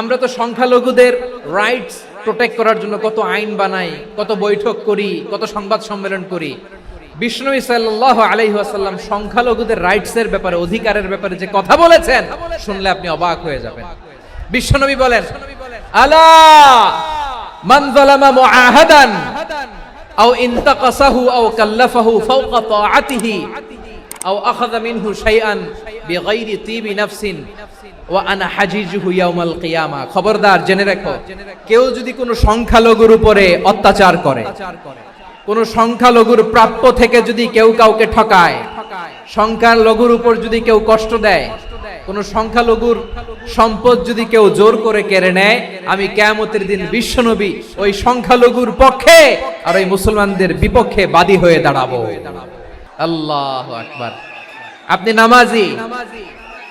আমরা তো সংখ্যালঘুদের রাইটস প্রোটেক্ট করার জন্য কত আইন বানাই, কত বৈঠক করি, কত সংবাদ সম্মেলন করি। বিষ্ণু সাল্লাহ আলাইহাসাল্লাম সংখ্যালঘুদের রাইটসের ব্যাপারে, অধিকারের ব্যাপারে যে কথা বলেছেন, শুনলে আপনি অবাক হয়ে যাবেন। বিশ্বনবী বলেন, আলা মান যালামা মুআহাদান আও কিয়ামা। খবরদার, জেনে রাখো, কেউ যদি কোনো সংখ্যালঘুর উপরে অত্যাচার করে, কোন সংখ্যালঘুর প্রাপ্য থেকে যদি কেউ কাউকে ঠকায়, সংখ্যালঘুর উপর যদি কেউ কষ্ট দেয়, কোন সংখ্যালঘুর সম্পদ যদি কেউ জোর করে কেড়ে নেয়, আমি কেয়ামতের দিন বিশ্বনবী ওই সংখ্যালঘুর পক্ষে আর ওই মুসলমানদের বিপক্ষে বাদী হয়ে দাঁড়াবো। আল্লাহ আকবার। আপনি নামাজি?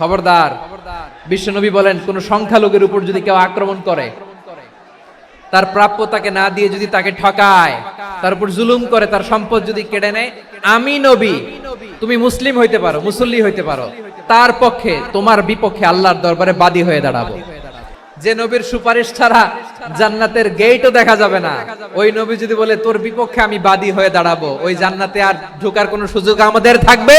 খবরদার, বিশ্বনবী বলেন, কোন সংখ্যালঘুর উপর যদি কেউ আক্রমণ করে, তার প্রাপ্য তাকে না দিয়ে যদি তাকে ঠকায়, তার উপর জুলুম করে, তার সম্পদ যদি কেড়ে নেয়, আমি নবী, তুমি মুসলিম হইতে পারো, মুসল্লি হইতে পারো, তার পক্ষে, তোমার বিপক্ষে আল্লাহর দরবারে বাদী হয়ে দাঁড়াবো। যে নবীর সুপারিশ ছাড়া জান্নাতের গেটও দেখা যাবে না। ওই নবী যদি বলে, তোর বিপক্ষে আমি বাদী হয়ে দাঁড়াবো, ওই জান্নাতে আর ঢোকার কোনো সুযোগ আমাদের থাকবে?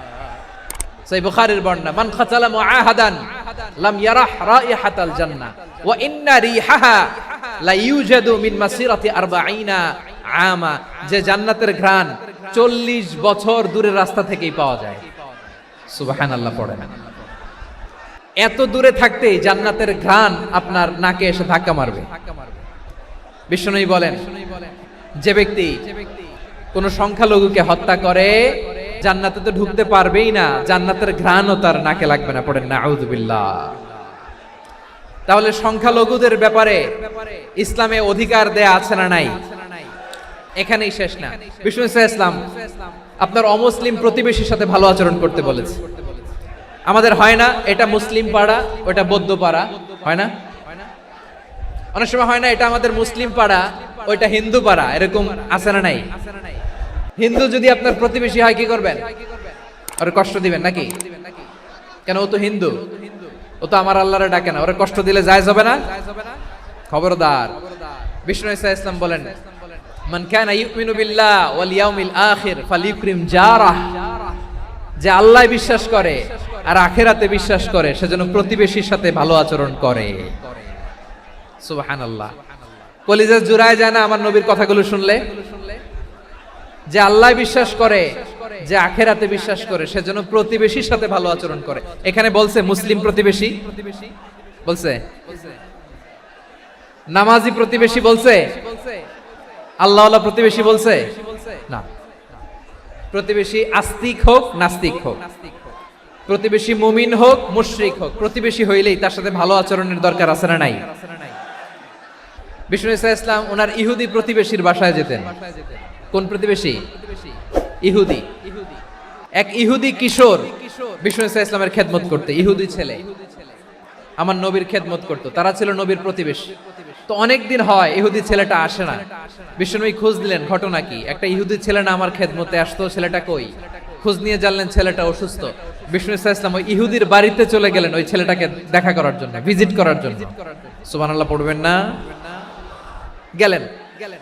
সেই বুখারীর বর্ণনা, মান খাতালা মুআহাদান লাম ইয়ারাহ রাইহাতাল জান্নাহ, ওয়া ইন্না রিহাহা লা ইউজাদু মিন মাসিরাতি 40 আমা যে জান্নাতের ঘ্রাণ 40 বছর দূরের রাস্তা থেকেই পাওয়া যায়। সুবহানাল্লাহ পড়ে এত দূরে থাকতেই জান্নাতের ঘ্রাণ আপনার নাকে এসে ধাক্কা মারবে। বিষ্ণুই বলেন, যে ব্যক্তি কোন সংখ্যালঘুকে হত্যা করে জান্নাতে তো ঢুকতে পারবেই না, জান্নাতের ঘ্রাণও তার নাকে লাগবে না, পড়েন না তাহলে সংখ্যালঘুদের ব্যাপারে ইসলামে অধিকার দেয়া আছে না নাই? এখানেই শেষ না। বিষ্ণু ইসলাম আপনার অমুসলিম প্রতিবেশীর সাথে ভালো আচরণ করতে বলেছে। আমাদের হয় না, এটা মুসলিম পাড়া, ওটা বৌদ্ধ পাড়া, হয় না? অনেক সময় হয় না, এটা আমাদের মুসলিম পাড়া, ওইটা হিন্দু পাড়া, এরকম আছে না নাই? হিন্দু যদি আপনার প্রতিবেশী হয়, কি করবেন? ওর কষ্ট দিবেন নাকি? কেন, ও তো হিন্দু। ও তো আমার আল্লাহরে ডাকে না। ওরে কষ্ট দিলে যায় যাবে না? খবরদার। বিষ্ণু ইসা ইসলাম বলেন, মান কানা ইউমিনু বিল্লাহ ওয়াল ইয়াউমিল আখির ফালিউকরিম জারাহ। যে আল্লাহ বিশ্বাস করে আর আখেরাতে বিশ্বাস করে সেজন্য প্রতিবেশীর সাথে ভালো আচরণ করে। সুবহানাল্লাহ। কলিজা জুড়ায় যায় না আমার নবীর কথাগুলো শুনলে? যে আল্লাহ বিশ্বাস করে, যে আখেরাতে বিশ্বাস করে, সেজন্য প্রতিবেশীর সাথে ভালো আচরণ করে। এখানে বলছে মুসলিম প্রতিবেশী। বলছে, নামাজি প্রতিবেশী বলছে আল্লাহ প্রতিবেশী বলছে, না। প্রতিবেশী আস্তিক হোক, নাস্তিক হোক। প্রতিবেশী মুমিন হোক, মুশরিক হোক। প্রতিবেশী হইলেই তার সাথে ভালো আচরণের দরকার আছে না নাই? বিষ্ণু ইসলাম ওনার ইহুদি প্রতিবেশীর বাসায় যেতেন। কোন প্রতিবেশী? ইহুদি। এক ইহুদি কিশোর বিষ্ণু ইসা ইসলামের খেদমত করতে, ইহুদি ছেলে। আমার নবীর খেদমত করতো, তারা ছিল নবীর প্রতিবেশী। তো অনেক দিন হয় ইহুদি ছেলেটা আসে না। বিষ্ণুনবী খোঁজ দিলেন ঘটনা কি? একটা ইহুদি ছেলে না আমার খেদমতে আসতো, ছেলেটা কই? খোঁজ নিয়ে জানলেন ছেলেটা অসুস্থ। বিষ্ণু ইসা ইসলাম ওই ইহুদির বাড়িতে চলে গেলেন ওই ছেলেটাকে দেখা করার জন্য, ভিজিট করার জন্য। সুবহানাল্লাহ, পড়বেন না? গেলেন গেলেন।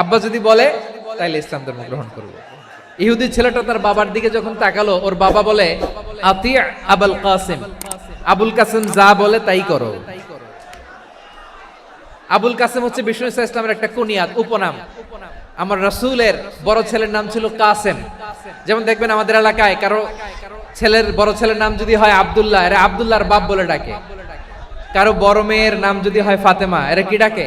আব্বা যদি বলে, তাইলে ইসলাম ধর্ম গ্রহণ করব। ইহুদি ছেলেটা তার বাবার দিকে যখন তাকালো, ওর বাবা বলে আবুল কাসিম। আবুল কাসিম যা বলে তাই করো। আবুল কাসিম হচ্ছে বিষ্ণু ইসা ইসলামের একটা কুনিয়াত, উপনাম। আমার রাসূলের বড় ছেলের নাম ছিল কাসেম। যেমন দেখবেন আমাদের এলাকায় কারও ছেলের বড় ছেলের নাম যদি হয় আবদুল্লাহ, এরা আবদুল্লাহর বাপ বলে ডাকে। কারও বড় মেয়ের নাম যদি হয় ফাতেমা, এরা কি ডাকে?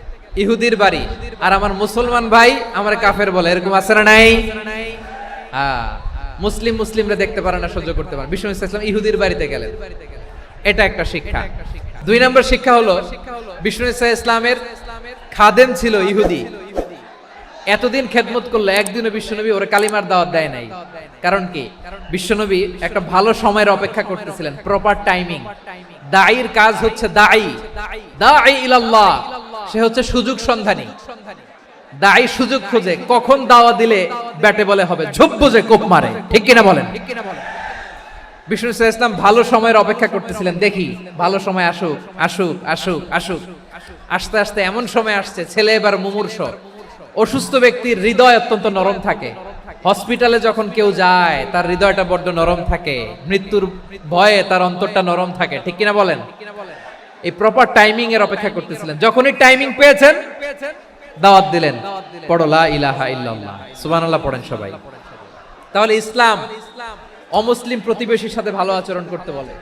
ইহুদির বাড়ি। আর আমার মুসলমান ভাই আমার কাফের বলে, এরকম আছে না নাই? হ্যাঁ মুসলিম মুসলিমরা দেখতে পারে না, সহ্য করতে পারে বিষ্ণু ইসলাম ইহুদির বাড়িতে গেলেন। এটা একটা শিক্ষা। দুই নম্বর শিক্ষা হলো, বিষ্ণু ইসলামের খাদেম ছিল ইহুদি। এতদিন খেদমত করল একদিনও বিশ্বনবী ওরা কালিমার দাওয়াত দেয় নাই। কারণ কি? বিশ্বনবী একটা ভালো সময়ের অপেক্ষা করতেছিলেন প্রপার টাইমিং দায়ীর কাজ হচ্ছে দায়ী দায়ী ইলাল্লাহ। সে হচ্ছে সুযোগ সন্ধানী। দায়ী সুযোগ খুঁজে কখন দাওয়া দিলে ব্যাটে বলে হবে, ঝোপ বুঝে কোপ মারে। ঠিক কিনা বলেন? বিষ্ণু ইসলাম, ভালো সময়ের অপেক্ষা করতেছিলেন। দেখি, ভালো সময় আসুক আসুক আসুক আসুক। আস্তে আস্তে এমন সময় আসছে, ছেলে এবার মুমূর্ষ। অসুস্থ ব্যক্তির হৃদয় অত্যন্ত নরম থাকে। হসপিটালে যখন কেউ যায়, তার হৃদয়টা বড্ড নরম থাকে। মৃত্যুর ভয়ে তার অন্তরটা নরম থাকে। ঠিক কিনা বলেন? এই প্রপার টাইমিং এর অপেক্ষা করতেছিলেন। যখনই টাইমিং পেয়েছেন, দাওয়াত দিলেন। পড়লা ইলাহা ইল্লাল্লাহ। সুবহানাল্লাহ পড়েন সবাই। তাহলে ইসলাম অমুসলিম প্রতিবেশীর সাথে ভালো আচরণ করতে বলে।